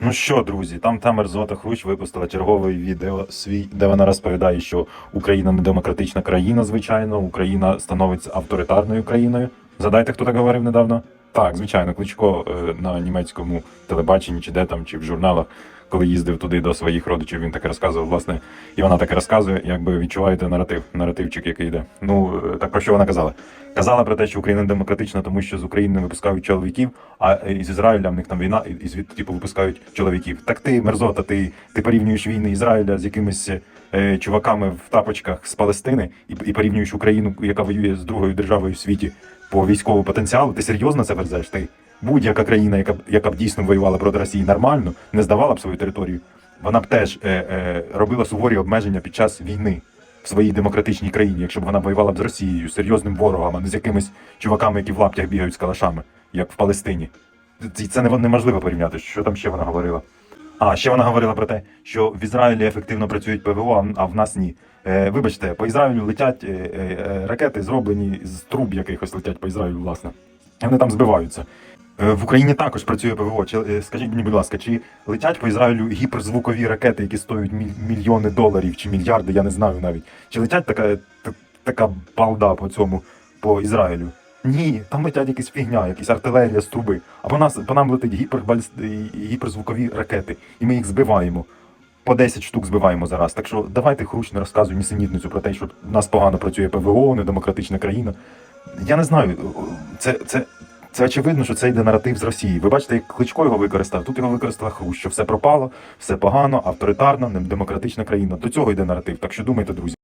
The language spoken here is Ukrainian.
Ну що, друзі, там та мерзота Хрущ випустила черговий відео свій, де вона розповідає, що Україна не демократична країна, звичайно, Україна становиться авторитарною країною. Задайте, хто так говорив недавно? Так, звичайно, Кличко е, на німецькому телебаченні, чи де там, чи в журналах, коли їздив туди до своїх родичів, він таке розказував, власне, і вона таке розказує, якби відчуваєте наратив, наративчик, який йде. Ну, е, так про що вона казала? Казала про те, що Україна демократична, тому що з України випускають чоловіків, а е, із Ізраїля в них там війна, і звідти типу випускають чоловіків. Так ти, мерзота, ти, ти порівнюєш війни Ізраїля з якимись е, чуваками в тапочках з Палестини і, і порівнюєш Україну, яка воює з другою державою в світі по військовому потенціалу. Ти серйозно це верзеш? Ти будь-яка країна, яка б яка б дійсно воювала проти Росії нормально, не здавала б свою територію, вона б теж е, е, робила суворі обмеження під час війни в своїй демократичній країні, якщо б вона воювала б з Росією, серйозним ворогом, а не з якимись чуваками, які в лаптях бігають з калашами, як в Палестині. Це, це не- неможливо порівняти. Що там ще вона говорила? А ще вона говорила про те, що в Ізраїлі ефективно працюють ПВО, а в нас ні. Е, вибачте, по Ізраїлю летять е, е, е, ракети, зроблені з труб якихось летять по Ізраїлю, власне. Вони там збиваються. Е, В Україні також працює ПВО. Чи, е, скажіть мені, будь ласка, чи летять по Ізраїлю гіперзвукові ракети, які стоять мільйони доларів чи мільярди, я не знаю навіть. Чи летять така, та- така балда по цьому по Ізраїлю? Ні, там летять якась фігня, якась артилерія з труби. А по нас по нам летить гіпербальст... гіперзвукові ракети, і ми їх збиваємо. По 10 штук збиваємо зараз. Так що давайте хруч не розказуй нісенітницю про те, що в нас погано працює ПВО, недемократична країна. Я не знаю, це, це, це очевидно, що це йде наратив з Росії. Ви бачите, як Кличко його використав. Тут його використала Хрущ, що все пропало, все погано, авторитарна, недемократична країна. До цього йде наратив. Так що думайте, друзі.